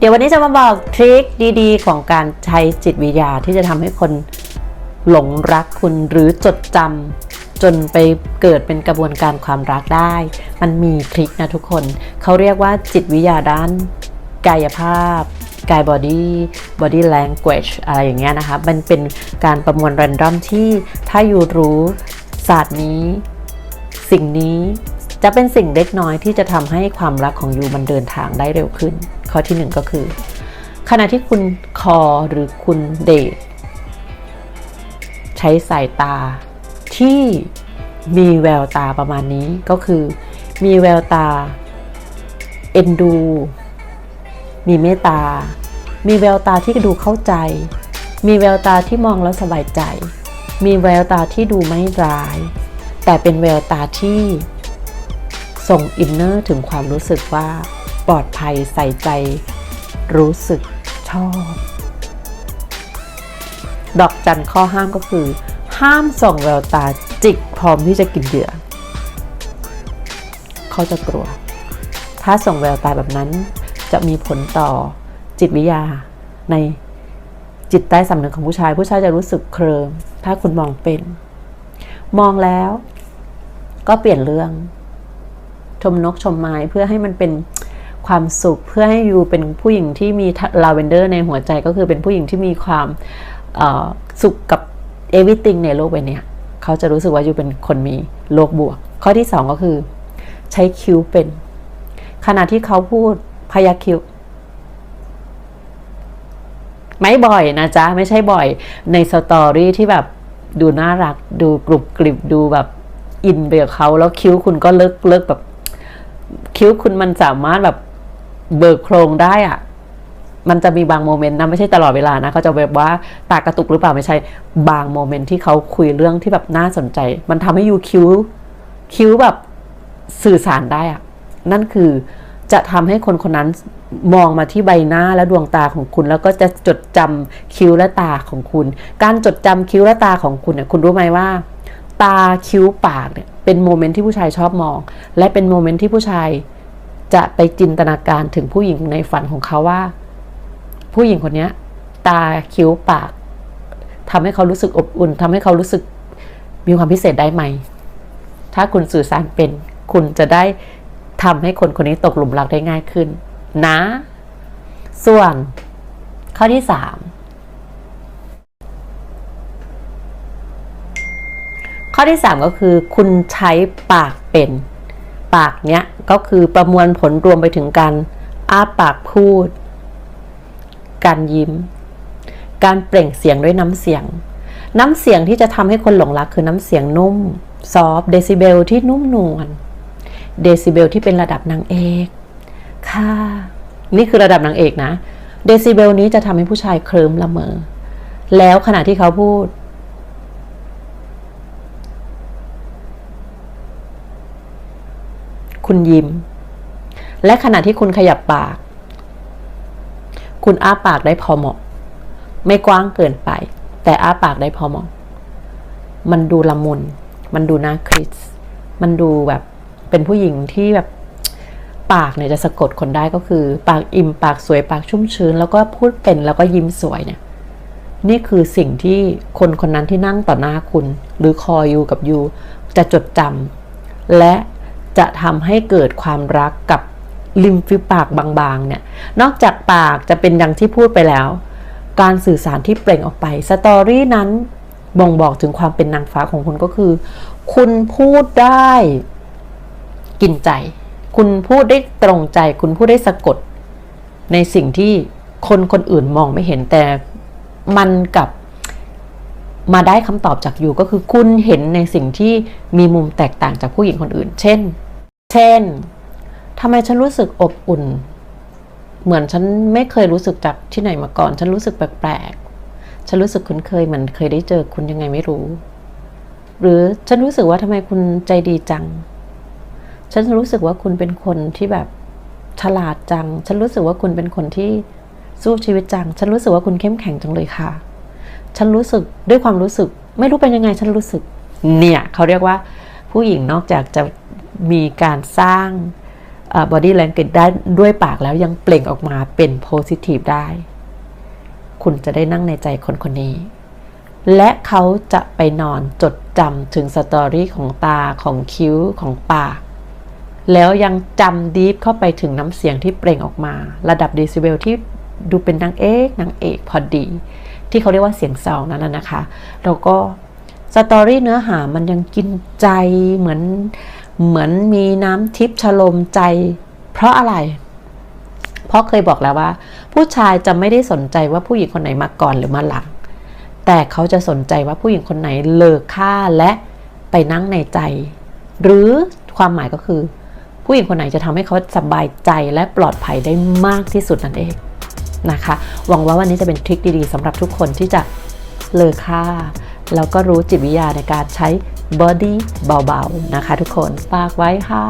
เดี๋ยววันนี้จะมาบอกทริคดีๆ ของการใช้จิตวิทยาที่จะทำให้คนหลงรักคุณหรือจดจำจนไปเกิดเป็นกระบวนการความรักได้ มันมีทริคนะทุกคน เขาเรียกว่าจิตวิทยาด้านกายภาพ กายบอดี้บอดี้ language อะไรอย่างเงี้ยนะคะ มันเป็นการประมวล r รนดอมที่ถ้าอยู่รู้ศาสตร์นี้ สิ่งนี้จะเป็นสิ่งเล็กน้อยที่จะทำให้ความรักของยูมันเดินทางได้เร็วขึ้น ข้อที่หนึ่งก็คือ ขณะที่คุณคอหรือคุณเดทใช้สายตาที่มีแววตาประมาณนี้ก็คือ มีแววตา เอ็นดู มีเมตตา มีแววตาที่ดูเข้าใจ มีแววตาที่มองแล้วสบายใจ มีแววตาที่ดูไม่ร้าย แต่เป็นแววตาที่ส่งอินเนอร์ถึงความรู้สึกว่า ลอดภัยใส่ใจ รู้สึกชอบ ดอกจันข้อห้ามก็คือ ห้ามส่องแววตาจิกพร้อมที่จะกินเหยื่อเขาจะกลัว ถ้าส่งแววตาแบบนั้น จะมีผลต่อจิตวิทยาในจิตใต้สำนึกของผู้ชาย ผู้ชายจะรู้สึกเคลิมถ้าคุณมองเป็น มองแล้ว ก็เปลี่ยนเรื่อง ชมนกชมไม้เพื่อให้มันเป็น ความสุขเพื่อให้ยูเป็นผู้หญิงที่มีลาเวนเดอร์ในหัวใจก็คือเป็นผู้หญิงที่มีความสุขกับเอวิติงในโลกใบนี้เขาจะรู้สึกว่ายูเป็นคนมีโลกบวก ข้อที่สองก็คือ ใช้คิ้วเป็น ขณะที่เขาพูดพยักคิ้วไม่บ่อยนะจ๊ะ ไม่ใช่บ่อยในสตอรี่ที่แบบดูน่ารักดูกรุบกริบดูแบบอินไปกับเขาแล้วคิ้วคุณก็เลิกเลิกแบบ คิ้วคุณมันสามารถแบบ เบิกโครงได้อะมันจะมีบางโมเมนต์นะไม่ใช่ตลอดเวลานะเขาจะแบบว่าตากระตุกหรือเปล่าไม่ใช่บางโมเมนต์ที่เขาคุยเรื่องที่แบบน่าสนใจ มันทำให้ยูคิ้วคิ้วแบบสื่อสารได้อะนั่นคือจะทำให้คนคนนั้นมองมาที่ใบหน้าและดวงตาของคุณ แล้วก็จะจดจำคิ้วและตาของคุณ การจดจำคิ้วและตาของคุณเนี่ยคุณรู้ไหมว่า ตาคิ้วปากเนี่ยเป็นโมเมนต์ที่ผู้ชายชอบมอง และเป็นโมเมนต์ที่ผู้ชาย จะไปจินตนาการถึงผู้หญิงในฝันของเขาว่า ผู้หญิงคนนี้ตาคิ้วปากทำให้เขารู้สึกอบอุ่นทำให้เขารู้สึกมีความพิเศษได้ไหม ถ้าคุณสื่อสารเป็น คุณจะได้ทำให้คนคนนี้ตกหลุมรักได้ง่ายขึ้น นะ ส่วนข้อที่สามข้อที่3ก็คือ คุณใช้ปากเป็น ปากเนี้ยก็คือประมวลผลรวมไปถึงการอ้าปากพูด การยิ้ม การเปล่งเสียงด้วยน้ำเสียง น้ำเสียงที่จะทำให้คนหลงรักคือน้ำเสียงนุ่ม ซอฟเดซิเบลที่นุ่มนวลเดซิเบลที่เป็นระดับนางเอกค่ะ นี่คือระดับนางเอกนะ เดซิเบลนี้จะทำให้ผู้ชายเคลิ้มละเมอ แล้วขณะที่เขาพูด คุณยิ้ม และขณะที่คุณขยับปาก คุณอ้าปากได้พอเหมาะ ไม่กว้างเกินไป แต่อ้าปากได้พอเหมาะ มันดูละมุน มันดูน่าคริส มันดูแบบเป็นผู้หญิงที่แบบปากเนี่ยจะสะกดคนได้ก็คือ ปากอิ่มปากสวยปากชุ่มชื้น แล้วก็พูดเป็นแล้วก็ยิ้มสวยเนี่ย นี่คือสิ่งที่คนคนนั้นที่นั่งต่อหน้าคุณ หรือคอยอยู่กับยูจะจดจำและ จะทำให้เกิดความรักกับริมฝีปากบางๆเนี่ยนอกจากปากจะเป็นดังที่พูดไปแล้ว การสื่อสารที่เปล่งออกไปสตอรี่นั้นบ่งบอกถึงความเป็นนางฟ้าของคุณก็คือ คุณพูดได้กินใจ คุณพูดได้ตรงใจ คุณพูดได้สะกด ในสิ่งที่คนคนอื่นมองไม่เห็นแต่มันกับมาได้คำตอบจากอยู่ก็คือคุณเห็นในสิ่งที่มีมุมแตกต่างจากผู้หญิงคนอื่น เช่น เช่นทำไมฉันรู้สึกอบอุ่น เหมือนฉันไม่เคยรู้สึกจากที่ไหนมาก่อน ฉันรู้สึกแปลกๆ ฉันรู้สึกคุ้นเคยเหมือนเคยได้เจอคุณยังไงไม่รู้ หรือฉันรู้สึกว่าทำไมคุณใจดีจัง ฉันรู้สึกว่าคุณเป็นคนที่แบบฉลาดจัง ฉันรู้สึกว่าคุณเป็นคนที่สู้ชีวิตจัง ฉันรู้สึกว่าคุณเข้มแข็งจังเลยค่ะ ฉันรู้สึกด้วยความรู้สึก ไม่รู้เป็นยังไงฉันรู้สึก เนี่ยเขาเรียกว่าผู้หญิงนอกจากจะ มีการสร้างบอดี้แลงเกจได้ด้วยปากแล้วยังเปล่งออกมาเป็นโพซิทีฟได้ คุณจะได้นั่งในใจคนคนนี้ และเขาจะไปนอนจดจำถึงสตอรี่ของตาของคิ้วของปาก แล้วยังจำดีฟเข้าไปถึงน้ำเสียงที่เปล่งออกมา ระดับเดซิเบลที่ดูเป็นนางเอกนางเอกพอดี ที่เขาเรียกว่าเสียงซาวนั้นนะนะคะ แล้วก็สตอรี่เนื้อหามันยังกินใจเหมือน เหมือนมีน้ำทิพย์ชโลมใจ เพราะอะไร เพราะเคยบอกแล้วว่า ผู้ชายจะไม่ได้สนใจว่าผู้หญิงคนไหนมาก่อนหรือมาหลัง แต่เขาจะสนใจว่าผู้หญิงคนไหนเลิกค่าและไปนั่งในใจ หรือความหมายก็คือ ผู้หญิงคนไหนจะทำให้เขาสบายใจและปลอดภัยได้มากที่สุดนั่นเองนะคะ หวังว่าวันนี้จะเป็นทริคดีๆสำหรับทุกคนที่จะเลิกค่าแล้วก็รู้จิตวิทยาในการใช้ บอดี้เบาๆนะคะทุกคนฝากไว้ค่ะ